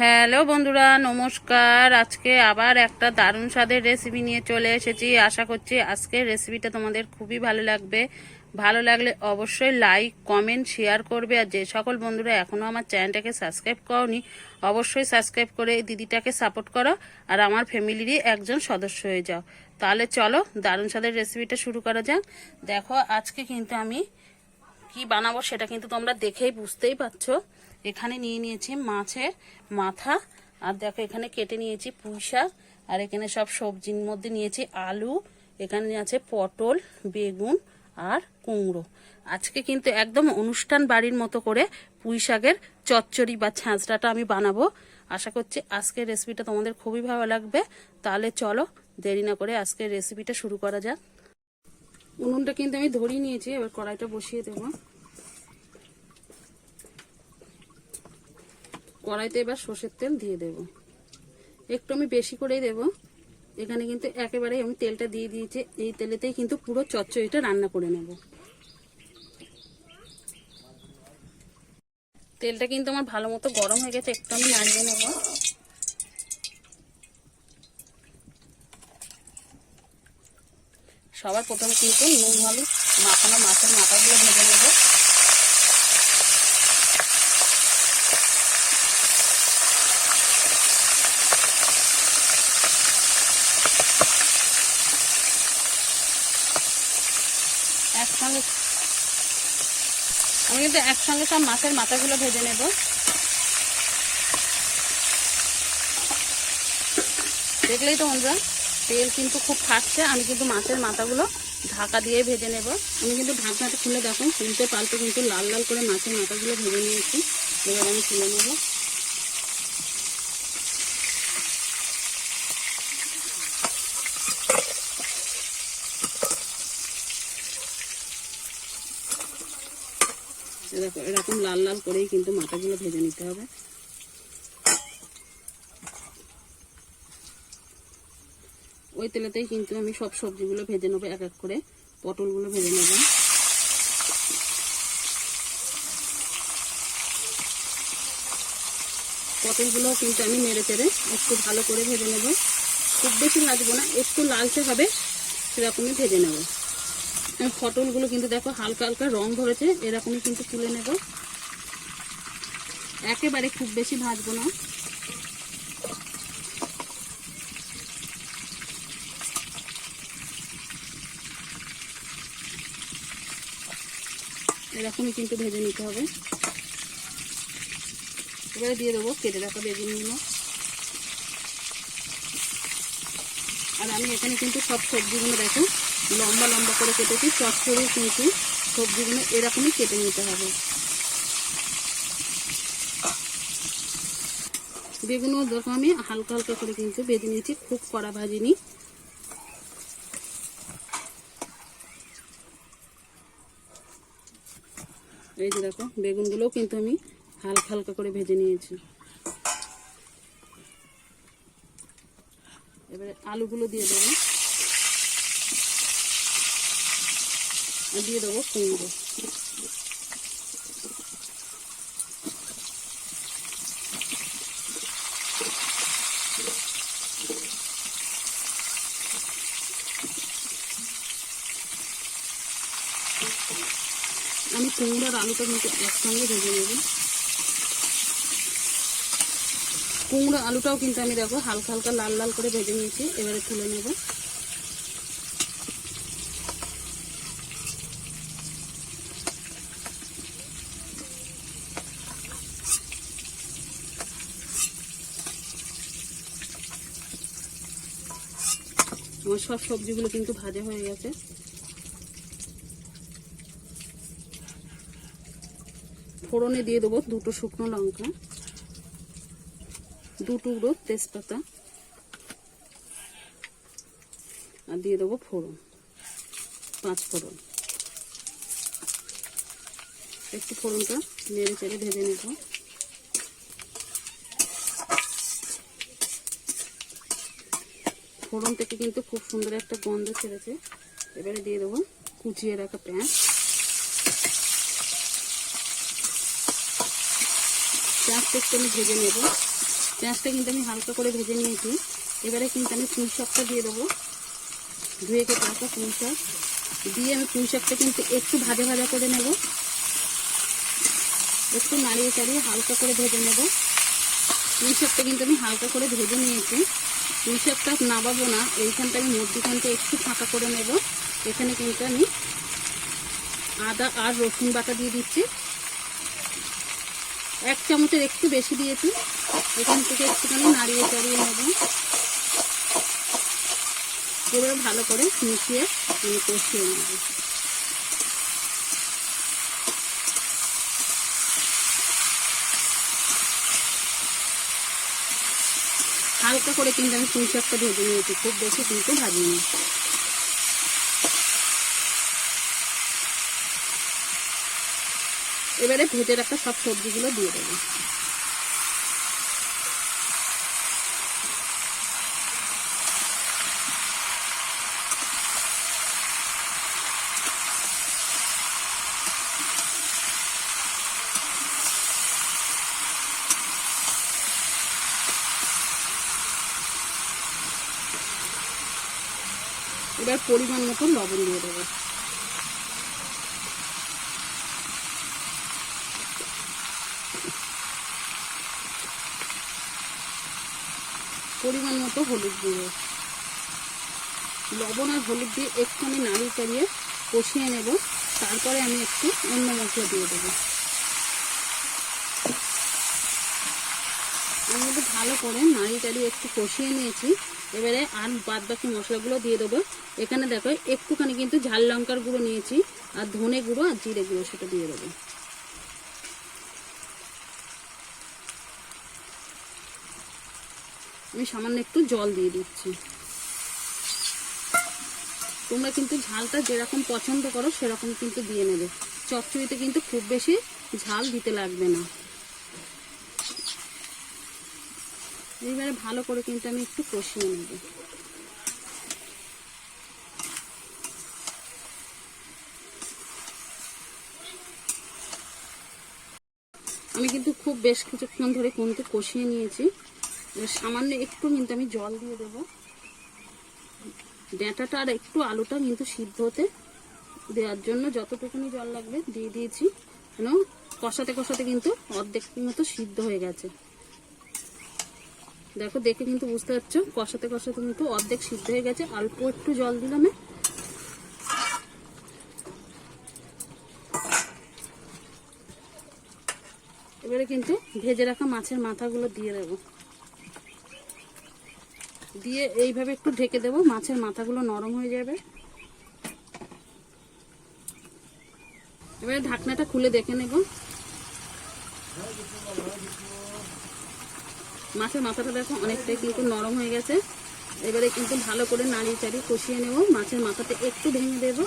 Hello বন্ধুরা, নমস্কার। আজকে আবার একটা দারুণ স্বাদের রেসিপি নিয়ে চলে এসেছি। আশা করছি আজকের রেসিপিটা তোমাদের খুবই ভালো লাগবে। ভালো লাগলে অবশ্যই লাইক কমেন্ট শেয়ার করবে। আর যে সকল বন্ধুরা এখনও আমার চ্যানেলটাকে সাবস্ক্রাইব করনি, অবশ্যই সাবস্ক্রাইব করে এই দিদিটাকে সাপোর্ট করো। আর আমার ফ্যামিলিরই একজন সদস্য হয়ে যাও। তাহলে চলো দারুণ স্বাদের রেসিপিটা শুরু করা যাক। দেখো, আজকে কিন্তু আমি কি বানাবো সেটা কিন্তু তোমরা দেখেই বুঝতেই পারছ। এখানে নিয়ে নিয়েছি মাছের মাথা। আর দেখো, এখানে কেটে নিয়েছি পুঁই শাক। আর এখানে সব সবজির মধ্যে নিয়েছি আলু। এখানে আছে পটল, বেগুন আর কুমড়ো। আজকে কিন্তু একদম অনুষ্ঠান বাড়ির মতো করে পুঁই শাকের চচ্চড়ি বা ছাঁচড়াটা আমি বানাবো। আশা করছি আজকের রেসিপিটা তোমাদের খুবই ভালো লাগবে। তাহলে চলো, দেরি না করে আজকের রেসিপিটা শুরু করা যাক। উনুনটা কিন্তু আমি ধরিয়ে নিয়েছি, এবার কড়াইটা বসিয়ে দেবো। কড়াইতে এবার সর্ষের তেল দিয়ে দেব। একটু আমি বেশি করেই দেব। এখানে কিন্তু একেবারেই আমি তেলটা দিয়ে দিয়েছি। এই তেলেতেই কিন্তু পুরো চচ্চড়িটা রান্না করে নেব। তেলটা কিন্তু আমার ভালো মতো গরম হয়ে গেছে, একটু আমি নাড়িয়ে নেব। সবার প্রথমে কিন্তু নুন, হলুদ মাখানো মাছের মাথাগুলো ভেজে নেব একসঙ্গে আমি কিন্তু একসঙ্গে সব মাছের মাথাগুলো ভেজে নেব। দেখলেই তো বন্ধুরা, তেল কিন্তু খুব ফাটছে, আমি কিন্তু মাছের মাথাগুলো ঢাকা দিয়ে ভেজে নেব। আমি কিন্তু ঢাকনাটা খুলে দেখুন, খুলতে পাল্টে কিন্তু লাল লাল করে মাছের মাথাগুলো ভেজে নিয়েছি। এবার আমি খুলে নেব। দেখো এরকম লাল লাল করেই কিন্তু মাথাগুলো ভেজে নিতে হবে। ওই তেলেতেই কিন্তু আমি সব সবজিগুলো ভেজে নেব, এক এক করে পটলগুলো ভেজে নেব। পটলগুলো কিন্তু আমি নেড়ে চেড়ে একটু ভালো করে ভেজে নেব। খুব বেশি ভাজবো না, একটু লালচে হবে সেরকমই ভেজে নেব। পটলগুলো কিন্তু দেখো হালকা হালকা রং ধরেছে, এরকমই কিন্তু তুলে নেব। একেবারে খুব বেশি ভাজবো না। এরকমই কিন্তু ভেজে নিতে হবে। এবারে দিয়ে দেবো কেটে রাখা বেগুনগুলো। আর আমি এখানে কিন্তু সব সবজিগুলো দেখো, লম্বা লম্বা করে কেটেছি চচ্চড়ি কিন্তু সবজিগুলো এরকমই কেটে নিতে হবে। বেগুনও দেখো আমি হালকা হালকা করে কিন্তু বেঁধে নিয়েছি, খুব কড়া ভাজিনি। এই যে দেখো, বেগুনগুলোও কিন্তু আমি হালকা হালকা করে ভেজে নিয়েছি এবারে আলুগুলো দিয়ে দেবো। দিয়ে দেবো কুমড়ো। আমি কুমড়োর আলুটা কিন্তু একসঙ্গে ভেজে নেব। কুমড়ো আলুটাও কিন্তু আমি দেখো হালকা হালকা লাল লাল করে ভেজে নিয়েছি, এবারে তুলে নেব। আমার সব সবজিগুলো কিন্তু ভাজা হয়ে গেছে। ফোড়নে দিয়ে দেবো দুটো শুকনো লঙ্কা। দু টুকরো তেজপাতা। আর দিয়ে দেবো ফোড়ন, পাঁচ ফোড়ন। একটু ফোড়নটা নেড়ে চেড়ে ভেজে নেব। ফোড়ন থেকে কিন্তু খুব সুন্দর একটা গন্ধ ছেড়েছে। এবারে দিয়ে দেবো কুচিয়ে রাখা পেঁয়াজ। পেঁয়াজটা একটু আমি ভেজে নেব। পেঁয়াজটা কিন্তু আমি হালকা করে ভেজে নিয়েছি। এবারে কিন্তু আমি পুঁই শাকটা দিয়ে দেবো। ধুয়ে কেটে রাখা পুঁই শাক। দিয়ে আমি পুঁই শাকটা কিন্তু একটু ভাজা ভাজা করে নেব। একটু নাড়িয়ে চাড়িয়ে হালকা করে ভেজে নেব। পুঁই শাকটা কিন্তু আমি হালকা করে ভেজে নিয়েছি। পুঁই শাকটা নামাবো না, এইখানটা আমি মধ্যখানটা একটু ফাঁকা করে নেব। এখানে কিন্তু আমি আদা আর রসুন বাটা দিয়ে দিচ্ছি। এক চামচের একটু বেশি দিয়েছি। এখান থেকে একটুখানি নাড়িয়ে চাড়িয়ে নেব। এবারে ভালো করে মিশিয়ে আমি কষিয়ে নেব। হালকা করে কিন্তু আমি পুঁই শাকটা ভেজে নিয়েছি, খুব বেশি কিন্তু ভাজিনি। এবারে ভেজে রাখা সব সবজিগুলো দিয়ে দেবো। এবার পরিমাণ মতো লবণ দিয়ে দেবো। পরিমাণ মতো হলুদ গুঁড়ো। লবণ আর হলুদ দিয়ে একটু আমি নাড়িয়ে চাড়িয়ে কষিয়ে নেব। তারপরে আমি একটু অন্য মশলা দিয়ে দেবো। আমি কিন্তু ভালো করে নাড়িয়ে চাড়িয়ে একটু কষিয়ে নিয়েছি। এবারে আর বাদ বাকি মশলাগুলো দিয়ে দেবো। এখানে দেখো, একটুখানি কিন্তু ঝাল লঙ্কার গুঁড়ো নিয়েছি, আর ধনে গুঁড়ো আর জিরে গুঁড়ো সেটা দিয়ে দেবো। আমি সামান্য একটু জল দিয়ে দিচ্ছি। তোমরা কিন্তু ঝালটা যেরকম পছন্দ করো, সেরকম কিন্তু দিয়ে নেবে। চচ্চড়িতে কিন্তু খুব বেশি ঝাল দিতে লাগবে না। এইবারে ভালো করে কিন্তু আমি একটু কষিয়ে নেব। আমি কিন্তু খুব বেশ কিছুক্ষণ ধরে কিন্তু কষিয়ে নিয়েছি। সামান্য একটু কিন্তু আমি জল দিয়ে দেবো। ডেঁটাটা আর একটু আলুটা কিন্তু সিদ্ধ হতে দেওয়ার জন্য যতটুকুনি জল লাগবে দিয়ে দিয়েছি। কেন কষাতে কষাতে কিন্তু অর্ধেক মতো সিদ্ধ হয়ে গেছে। দেখো, দেখে কিন্তু বুঝতে পারছ, কষাতে কষাতে কিন্তু অর্ধেক সিদ্ধ হয়ে গেছে। অল্প একটু জল দিলাম এবারে কিন্তু ভেজে রাখা মাছের মাথাগুলো দিয়ে দেবো। দিয়ে এইভাবে একটু ঢেকে দেবো, মাছের মাথাগুলো নরম হয়ে যাবে। এবারে ঢাকনাটা খুলে দেখে নেব। মাছের মাথাটা দেখো অনেকটাই কিন্তু নরম হয়ে গেছে। এবারে কিন্তু ভালো করে নাড়িয়ে চাড়িয়ে কষিয়ে নেব। মাছের মাথাটা একটু ভেঙে দেব।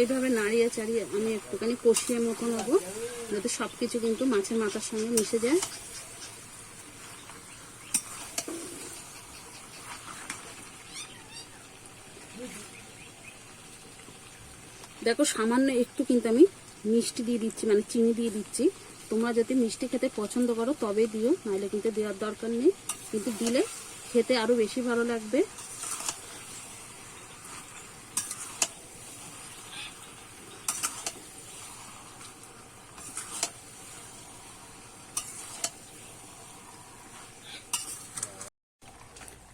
এইভাবে নাড়িয়ে চাড়িয়ে আমি একটুখানি কষিয়ে মতো নেব, যাতে সব কিছু কিন্তু মাছের মাথার সঙ্গে মিশে যায়। দেখো সামান্য একটু কিন্তু আমি মিষ্টি দিয়ে দিচ্ছি মানে চিনি দিয়ে দিচ্ছি। তোমরা যদি মিষ্টি খেতে পছন্দ করো তবে দিও, নাহলে কিন্তু দেওয়ার দরকার নেই। কিন্তু দিলে খেতে আরও বেশি ভালো লাগবে।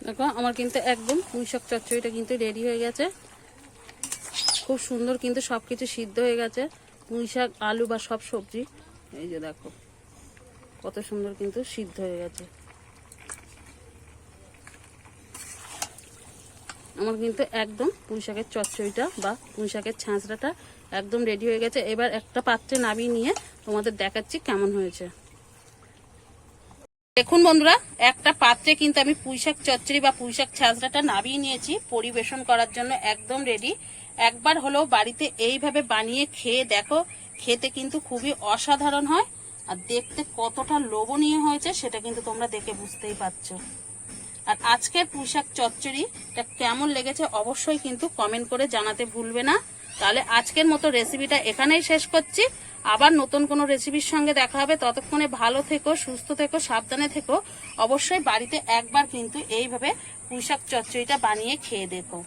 দেখো, আমার কিন্তু একদম পুঁই শাক চচ্চড়িটা কিন্তু রেডি হয়ে গেছে। খুব সুন্দর কিন্তু সব কিছু সিদ্ধ হয়ে গেছে। পুঁই শাক, আলু বা সব সবজি। এই যে দেখো, কত সুন্দর কিন্তু সিদ্ধ হয়ে গেছে। আমার কিন্তু একদম পুঁই শাকের চচ্চড়িটা বা পুঁই শাকের ছাঁচড়াটা একদম রেডি হয়ে গেছে। এবার একটা পাত্রে নামিয়ে নিয়ে তোমাদের দেখাচ্ছি কেমন হয়েছে। দেখুন বন্ধুরা, একটা পাত্রে কিন্তু আমি পুঁইশাক চচ্চড়ি বা পুঁইশাক ছাঁচড়াটা নামিয়ে নিয়েছি, পরিবেশন করার জন্য একদম রেডি একবার হলেও বাড়িতে এইভাবে বানিয়ে খেয়ে দেখো, খেতে কিন্তু খুবই অসাধারণ হয়। আর দেখতে কতটা লোভনীয় হয়েছে, সেটা কিন্তু তোমরা দেখে বুঝতেই পারছ। আর আজকের পুঁইশাক চচ্চড়িটা কেমন লেগেছে অবশ্যই কিন্তু কমেন্ট করে জানাতে ভুলবে না। তাহলে আজকের মতো রেসিপিটা এখানেই শেষ করছি। আবার নতুন কোনো রেসিপির সঙ্গে দেখা হবে। ততক্ষণে ভালো থেকো, সুস্থ থেকো, সাবধানে থেকো। অবশ্যই বাড়িতে একবার কিন্তু এইভাবে পুঁশাক চচ্চড়িটা বানিয়ে খেয়ে দেখো।